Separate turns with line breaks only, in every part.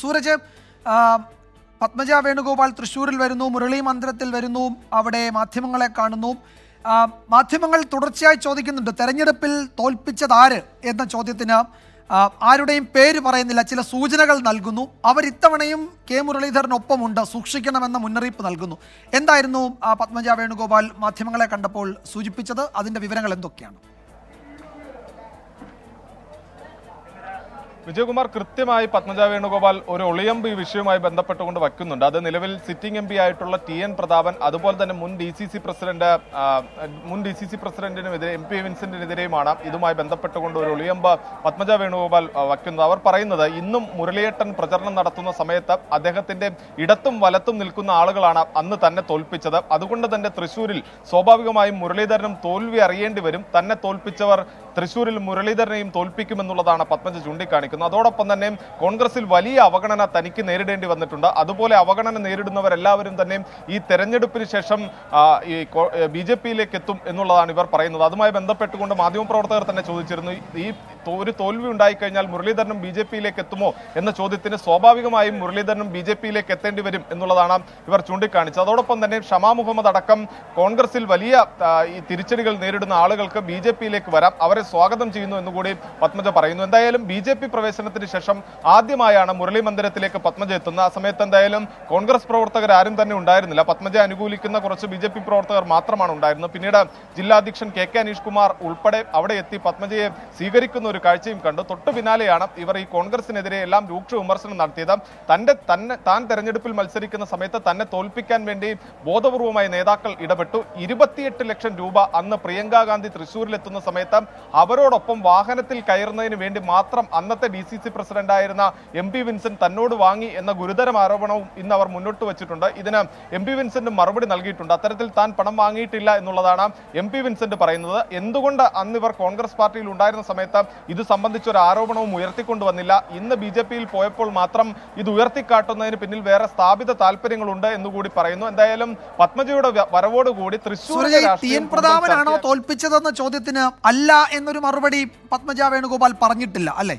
സൂരജ് പത്മജ വേണുഗോപാൽ തൃശ്ശൂരിൽ വരുന്നു മുരളി മന്ദിരത്തിൽ വരുന്നു അവിടെ മാധ്യമങ്ങളെ കാണുന്നു. മാധ്യമങ്ങൾ തുടർച്ചയായി ചോദിക്കുന്നുണ്ട് തെരഞ്ഞെടുപ്പിൽ തോൽപ്പിച്ചതാര് എന്ന ചോദ്യത്തിന് ആരുടെയും പേര് പറയുന്നില്ല ചില സൂചനകൾ നൽകുന്നു. അവർ ഇത്തവണയും കെ മുരളീധരനൊപ്പമുണ്ട് സൂക്ഷിക്കണമെന്ന മുന്നറിയിപ്പ് നൽകുന്നു. എന്തായിരുന്നു പത്മജ വേണുഗോപാൽ മാധ്യമങ്ങളെ കണ്ടപ്പോൾ സൂചിപ്പിച്ചത്? അതിന്റെ വിവരങ്ങൾ എന്തൊക്കെയാണ്?
വിജയകുമാർ കൃത്യമായി പത്മജ വേണുഗോപാൽ ഒരു ഒളിയമ്പ് ഈ വിഷയവുമായി ബന്ധപ്പെട്ടുകൊണ്ട് വയ്ക്കുന്നുണ്ട്. അത് നിലവിൽ സിറ്റിംഗ് എം പി ആയിട്ടുള്ള ടി എൻ പ്രതാപൻ അതുപോലെ തന്നെ മുൻ ഡി സി സി പ്രസിഡന്റ് മുൻ ഡി സി സി പ്രസിഡന്റിനുമെതിരെ എം പി വിൻസെന്റിനെതിരെയുമാണ് ഇതുമായി ബന്ധപ്പെട്ടുകൊണ്ട് ഒരു ഒളിയമ്പ് പത്മജ വേണുഗോപാൽ വയ്ക്കുന്നത്. അവർ പറയുന്നത് ഇന്നും മുരളിയേട്ടൻ പ്രചരണം നടത്തുന്ന സമയത്ത് അദ്ദേഹത്തിന്റെ ഇടത്തും വലത്തും നിൽക്കുന്ന ആളുകളാണ് അന്ന് തന്നെ തോൽപ്പിച്ചത്. അതുകൊണ്ട് തന്നെ തൃശൂരിൽ സ്വാഭാവികമായും മുരളീധരനും തോൽവി അറിയേണ്ടി വരും. തന്നെ തോൽപ്പിച്ചവർ തൃശൂരിൽ മുരളീധരനെയും തോൽപ്പിക്കുമെന്നുള്ളതാണ് പത്മജ ചൂണ്ടിക്കാണിക്കുന്നത്. അതോടൊപ്പം തന്നെ കോൺഗ്രസിൽ വലിയ അവഗണന തനിക്ക് നേരിടേണ്ടി വന്നിട്ടുണ്ട്. അതുപോലെ അവഗണന നേരിടുന്നവരെല്ലാവരും തന്നെ ഈ തെരഞ്ഞെടുപ്പിന് ശേഷം ഈ ബി ജെ പിയിലേക്ക് എത്തും എന്നുള്ളതാണ് ഇവർ പറയുന്നത്. അതുമായി ബന്ധപ്പെട്ടുകൊണ്ട് മാധ്യമപ്രവർത്തകർ തന്നെ ചോദിച്ചിരുന്നു ഈ ഒരു തോൽവി ഉണ്ടായിക്കഴിഞ്ഞാൽ മുരളീധരനും ബി ജെ പിയിലേക്ക് എത്തുമോ എന്ന ചോദ്യത്തിന് സ്വാഭാവികമായും മുരളീധരനും ബി ജെ പിയിലേക്ക് എത്തേണ്ടി വരും എന്നുള്ളതാണ് ഇവർ ചൂണ്ടിക്കാണിച്ചത്. അതോടൊപ്പം തന്നെ ഷമാ മുഹമ്മദ് അടക്കം കോൺഗ്രസിൽ വലിയ ഈ തിരിച്ചടികൾ നേരിടുന്ന ആളുകൾക്ക് ബി ജെ പിയിലേക്ക് വരാം. അവരെ സ്വാഗതം ചെയ്യുന്നു എന്നുകൂടി പത്മജ പറയുന്നു. എന്തായാലും ബി ജെ പി പ്രവേശനത്തിന് ശേഷം ആദ്യമായാണ് മുരളി മന്ദിരത്തിലേക്ക് പത്മജ എത്തുന്നത്. ആ സമയത്ത് എന്തായാലും കോൺഗ്രസ് പ്രവർത്തകർ ആരും തന്നെ ഉണ്ടായിരുന്നില്ല. പത്മജ അനുകൂലിക്കുന്ന കുറച്ച് ബി പ്രവർത്തകർ മാത്രമാണ് ഉണ്ടായിരുന്നത്. പിന്നീട് ജില്ലാധ്യക്ഷൻ കെ കെ അനീഷ് കുമാർ ഉൾപ്പെടെ അവിടെ എത്തി പത്മജയെ സ്വീകരിക്കുന്ന ഒരു കാഴ്ചയും കണ്ടു. തൊട്ടു പിന്നാലെയാണ് ഇവർ ഈ കോൺഗ്രസിനെതിരെ എല്ലാം രൂക്ഷ വിമർശനം നടത്തിയത്. തന്റെ തന്നെ താൻ തെരഞ്ഞെടുപ്പിൽ മത്സരിക്കുന്ന സമയത്ത് തന്നെ തോൽപ്പിക്കാൻ വേണ്ടി ബോധപൂർവമായി നേതാക്കൾ ഇടപെട്ടു. ഇരുപത്തിയെട്ട് ലക്ഷം രൂപ അന്ന് പ്രിയങ്ക ഗാന്ധി തൃശ്ശൂരിലെത്തുന്ന സമയത്ത് അവരോടൊപ്പം വാഹനത്തിൽ കയറുന്നതിന് വേണ്ടി മാത്രം അന്നത്തെ ഡി സി സി പ്രസിഡന്റായിരുന്ന എം പി വിൻസെന്റ് തന്നോട് വാങ്ങി എന്ന ഗുരുതരം ആരോപണവും ഇന്ന് അവർ മുന്നോട്ട് വെച്ചിട്ടുണ്ട്. ഇതിന് എം പി വിൻസെന്റ് മറുപടി നൽകിയിട്ടുണ്ട്. അത്തരത്തിൽ താൻ പണം വാങ്ങിയിട്ടില്ല എന്നുള്ളതാണ് എം പി വിൻസെന്റ് പറയുന്നത്. എന്തുകൊണ്ട് അന്ന് ഇവർ കോൺഗ്രസ് പാർട്ടിയിൽ ഉണ്ടായിരുന്ന സമയത്ത് ഇത് സംബന്ധിച്ചൊരു ആരോപണവും ഉയർത്തിക്കൊണ്ടുവന്നില്ല. ഇന്ന് ബി ജെ പിയിൽ പോയപ്പോൾ മാത്രം ഇത് ഉയർത്തിക്കാട്ടുന്നതിന് പിന്നിൽ വേറെ സ്ഥാപിത താല്പര്യങ്ങളുണ്ട് എന്നുകൂടി പറയുന്നു. എന്തായാലും പത്മജയുടെ വരവോടുകൂടി തൃശ്ശൂർ
സൂരജ് ഈ ടി എൻ പ്രതാപനാണോ തോൽപ്പിച്ചതെന്ന ചോദ്യത്തിന് അല്ല എന്നൊരു മറുപടി പത്മജ വേണുഗോപാൽ പറഞ്ഞിട്ടില്ല അല്ലേ?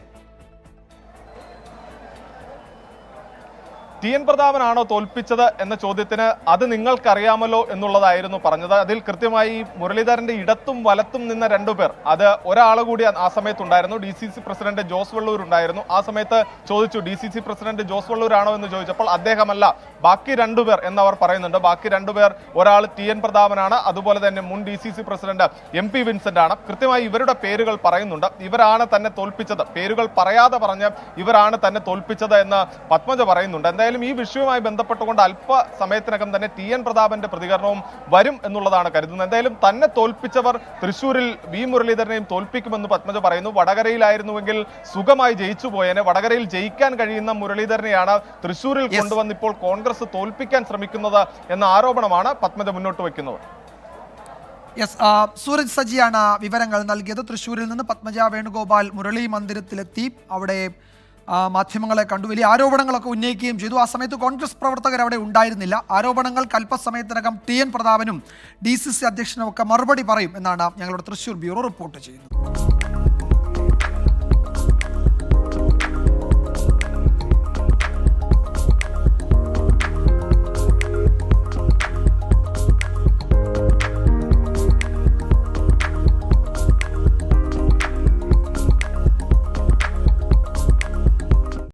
ടി എൻ പ്രതാപനാണോ തോൽപ്പിച്ചത് എന്ന ചോദ്യത്തിന് അത് നിങ്ങൾക്കറിയാമല്ലോ എന്നുള്ളതായിരുന്നു പറഞ്ഞത്. അതിൽ കൃത്യമായി മുരളീധരന്റെ ഇടത്തും വലത്തും നിന്ന രണ്ടുപേർ അത് ഒരാൾ കൂടി ആ സമയത്തുണ്ടായിരുന്നു. D C C president Jose Vallur ഉണ്ടായിരുന്നു. ആ സമയത്ത് ചോദിച്ചു D C C president Jose Vallur ആണോ എന്ന് ചോദിച്ചപ്പോൾ അദ്ദേഹമല്ല ബാക്കി രണ്ടുപേർ എന്നവർ പറയുന്നുണ്ട്. ബാക്കി രണ്ടുപേർ ഒരാൾ ടി എൻ പ്രതാപനാണ് അതുപോലെ തന്നെ മുൻ D C C president M P Vincent ആണ് കൃത്യമായി ഇവരുടെ പേരുകൾ പറയുന്നുണ്ട്. ഇവരാണ് തന്നെ തോൽപ്പിച്ചത്. പേരുകൾ പറയാതെ പറഞ്ഞ് ഇവരാണ് തന്നെ തോൽപ്പിച്ചത് എന്ന് പത്മജ പറയുന്നുണ്ട്. എന്തായാലും ഈ വിഷയവുമായി ബന്ധപ്പെട്ടുകൊണ്ട് അല്പ സമയത്തിനകം തന്നെ ടി എൻ പ്രതാപന്റെ പ്രതികരണവും വരും എന്നുള്ളതാണ് കരുതുന്നത്. എന്തായാലും തന്നെ തോൽപ്പിച്ചവർ തൃശൂരിൽ വി മുരളീധരനെയും തോൽപ്പിക്കുമെന്ന് പത്മജ പറയുന്നു. വടകരയിലായിരുന്നുവെങ്കിൽ സുഖമായി ജയിച്ചു പോയേനെ. വടകരയിൽ ജയിക്കാൻ കഴിയുന്ന മുരളീധരനെയാണ് തൃശൂരിൽ. കൊണ്ടുവന്ന് ഇപ്പോൾ കോൺഗ്രസ് തോൽപ്പിക്കാൻ ശ്രമിക്കുന്നത് എന്ന ആരോപണമാണ് പത്മജ മുന്നോട്ട് വയ്ക്കുന്നത്.
യെസ് സൂരജ് സജിയാണ് വിവരങ്ങൾ നൽകിയത്. തൃശ്ശൂരിൽ നിന്ന് പത്മജ വേണുഗോപാൽ മുരളി മന്ദിരത്തിലെത്തി. അവിടെ മാധ്യമങ്ങളെ കണ്ടു. വലിയ ആരോപണങ്ങളൊക്കെ ഉന്നയിക്കുകയും ചെയ്തു. ആ സമയത്ത് കോൺഗ്രസ് പ്രവർത്തകർ അവിടെ ഉണ്ടായിരുന്നില്ല. ആരോപണങ്ങൾ അല്പസമയത്തിനകം ടി എൻ പ്രതാപനും ഡി സി സി അധ്യക്ഷനും ഒക്കെ മറുപടി പറയും എന്നാണ് ഞങ്ങളുടെ തൃശ്ശൂർ ബ്യൂറോ റിപ്പോർട്ട് ചെയ്യുന്നത്.